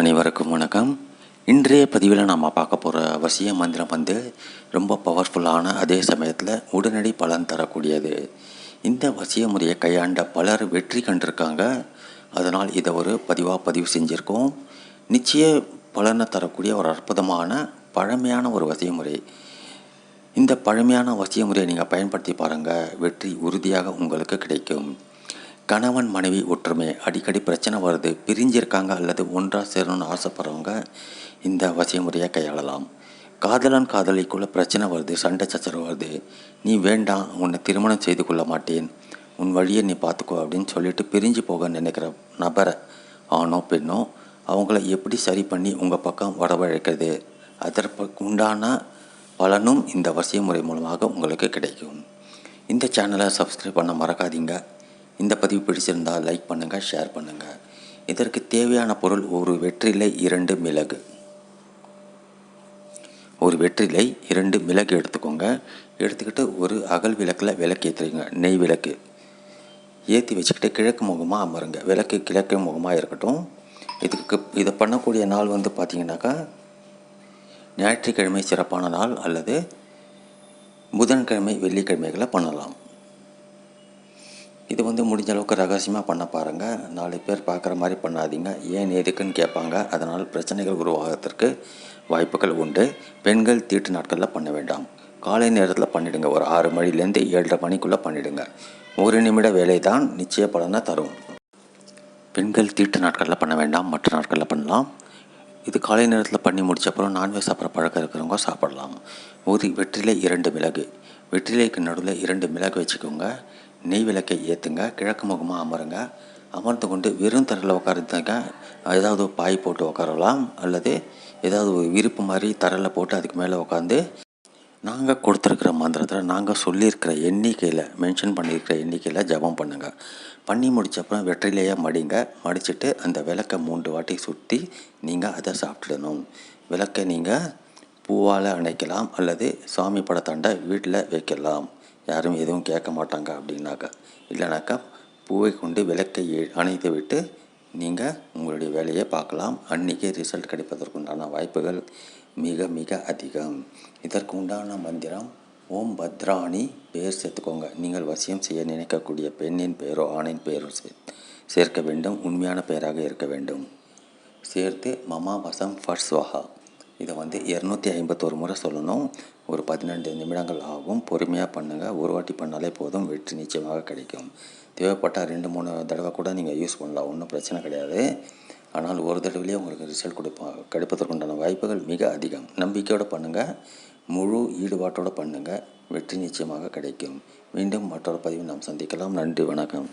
அனைவருக்கும் வணக்கம். இன்றைய பதிவில் நாம் பார்க்க போகிற வசிய மந்திரம் வந்து ரொம்ப பவர்ஃபுல்லான அதே சமயத்தில் உடனடி பலன் தரக்கூடியது. இந்த வசிய முறையை கையாண்ட பலர் வெற்றி கண்டிருக்காங்க. அதனால் இதை ஒரு பதிவாக பதிவு செஞ்சுருக்கோம். நிச்சய பலனை தரக்கூடிய ஒரு அற்புதமான பழமையான ஒரு வசிய முறை. இந்த பழமையான வசிய முறையை நீங்கள் பயன்படுத்தி பாருங்கள் வெற்றி உறுதியாக உங்களுக்கு கிடைக்கும். கணவன் மனைவி ஒற்றுமை. அடிக்கடி பிரச்சனை வருது. பிரிஞ்சிருக்காங்க அல்லது ஒன்றாக சேரணும்னு ஆசைப்படுறவங்க இந்த வசிய முறையை கையாளலாம். காதலன் காதலிக்குள்ளே பிரச்சனை வருது. சண்டை சச்சரவு வருது. நீ வேண்டாம். உன்னை திருமணம் செய்து கொள்ள மாட்டேன். உன் வழியை நீ பார்த்துக்கோ அப்படின்னு சொல்லிட்டு பிரிஞ்சு போக நினைக்கிற நபரை ஆணோ பெண்ணோ அவங்கள எப்படி சரி பண்ணி உங்கள் பக்கம் வரவழைக்கிறது? அதற்கு உண்டான பலனும் இந்த வசிய முறை மூலமாக உங்களுக்கு கிடைக்கும். இந்த சேனலை சப்ஸ்கிரைப் பண்ண மறக்காதீங்க. இந்த பதிவு பிடிச்சிருந்தால் லைக் பண்ணுங்கள் ஷேர் பண்ணுங்கள் இதற்கு தேவையான பொருள் ஒரு வெற்றிலை இரண்டு மிளகு. ஒரு வெற்றிலை இரண்டு மிளகு எடுத்துக்கோங்க. எடுத்துக்கிட்டு ஒரு அகல் விளக்கில் விளக்கு ஏற்றுறீங்க நெய் விளக்கு. ஏற்றி வச்சுக்கிட்டு கிழக்கு முகமாக அமருங்க. விளக்கு கிழக்கு முகமாக இருக்கட்டும். இதுக்கு இதை பண்ணக்கூடிய நாள் வந்து பார்த்திங்கனாக்கா ஞாயிற்றுக்கிழமை சிறப்பான நாள் அல்லது புதன்கிழமை வெள்ளிக்கிழமைகளை பண்ணலாம். இது வந்து முடிஞ்ச அளவுக்கு ரகசியமாக பண்ண பாருங்கள் நாலு பேர் பார்க்குற மாதிரி பண்ணாதீங்க. ஏன் எதுக்குன்னு கேட்பாங்க. அதனால் பிரச்சனைகள் உருவாகிறதுக்கு வாய்ப்புகள் உண்டு. பெண்கள் தீட்டு நாட்களில் பண்ண வேண்டாம். காலை நேரத்தில் பண்ணிவிடுங்க ஒரு ஆறு மணிலேருந்து ஏழரை மணிக்குள்ளே பண்ணிவிடுங்க ஒரு நிமிட வேலை தான் நிச்சய பலனை தரும். பெண்கள் தீட்டு நாட்களில் பண்ண வேண்டாம். மற்ற நாட்களில் பண்ணலாம். இது காலை நேரத்தில் பண்ணி முடிச்ச அப்புறம் நான்வெஜ் சாப்பிட்ற பழக்கம் இருக்கிறவங்க சாப்பிடலாம். ஒரு வெற்றிலை இரண்டு மிளகு. வெற்றிலைக்கு நடுவில் இரண்டு மிளகு வச்சுக்கோங்க. நெய் விளக்கை ஏற்றுங்க கிழக்கு முகமாக அமருங்க. அமர்ந்து கொண்டு வெறும் தரையில் உட்காருந்தாங்க ஏதாவது பாய் போட்டு உட்காரலாம் அல்லது ஏதாவது ஒரு விருப்பு மாதிரி தரையில் போட்டு அதுக்கு மேலே உட்காந்து நாங்கள் கொடுத்துருக்குற மந்திரத்தில் நாங்கள் சொல்லியிருக்கிற எண்ணிக்கையில் மென்ஷன் பண்ணியிருக்கிற எண்ணிக்கையில் ஜபம் பண்ணுங்கள் பண்ணி முடித்தப்புறம் வெற்றிலையே மடிங்க. மடிச்சுட்டு அந்த விளக்கை மூன்று வாட்டி சுற்றி நீங்கள் அதை சாப்பிட்டுடணும். விளக்கை நீங்கள் பூவால் அணைக்கலாம் அல்லது சாமி படத்தாண்டை வீட்டில் வைக்கலாம். யாரும் எதுவும் கேட்க மாட்டாங்க அப்படின்னாக்கா இல்லைனாக்கா பூவை கொண்டு விளக்கை அணைத்து விட்டு நீங்கள் உங்களுடைய வேலையை பார்க்கலாம். அன்றைக்கே ரிசல்ட் கிடைப்பதற்குண்டான வாய்ப்புகள் மிக மிக அதிகம். இதற்கு உண்டான மந்திரம் ஓம் பத்ராணி பெயர் சேர்த்துக்கோங்க. நீங்கள் வசியம் செய்ய நினைக்கக்கூடிய பெண்ணின் பெயரோ ஆணின் பெயரோ சே சேர்க்க வேண்டும். உண்மையான பெயராக இருக்க வேண்டும். சேர்த்து மமா வசம் ஃபர்ஸ்வஹா. இதை வந்து இரநூத்தி ஐம்பத்தோரு முறை சொல்லணும். ஒரு பதினெண்டு நிமிடங்கள் ஆகும். பொறுமையாக பண்ணுங்கள் ஒரு வாட்டி பண்ணாலே போதும். வெற்றி நிச்சயமாக கிடைக்கும். தேவைப்பட்டால் ரெண்டு மூணு தடவை கூட நீங்கள் யூஸ் பண்ணலாம். ஒன்றும் பிரச்சனை கிடையாது. ஆனால் ஒரு தடவைலேயே உங்களுக்கு ரிசல்ட் கொடுப்பா கிடைப்பதற்குண்டான வாய்ப்புகள் மிக அதிகம். நம்பிக்கையோடு பண்ணுங்கள் முழு ஈடுபாட்டோடு பண்ணுங்கள் வெற்றி நிச்சயமாக கிடைக்கும். மீண்டும் மற்றொரு பதிவு நாம் சந்திக்கலாம். நன்றி வணக்கம்.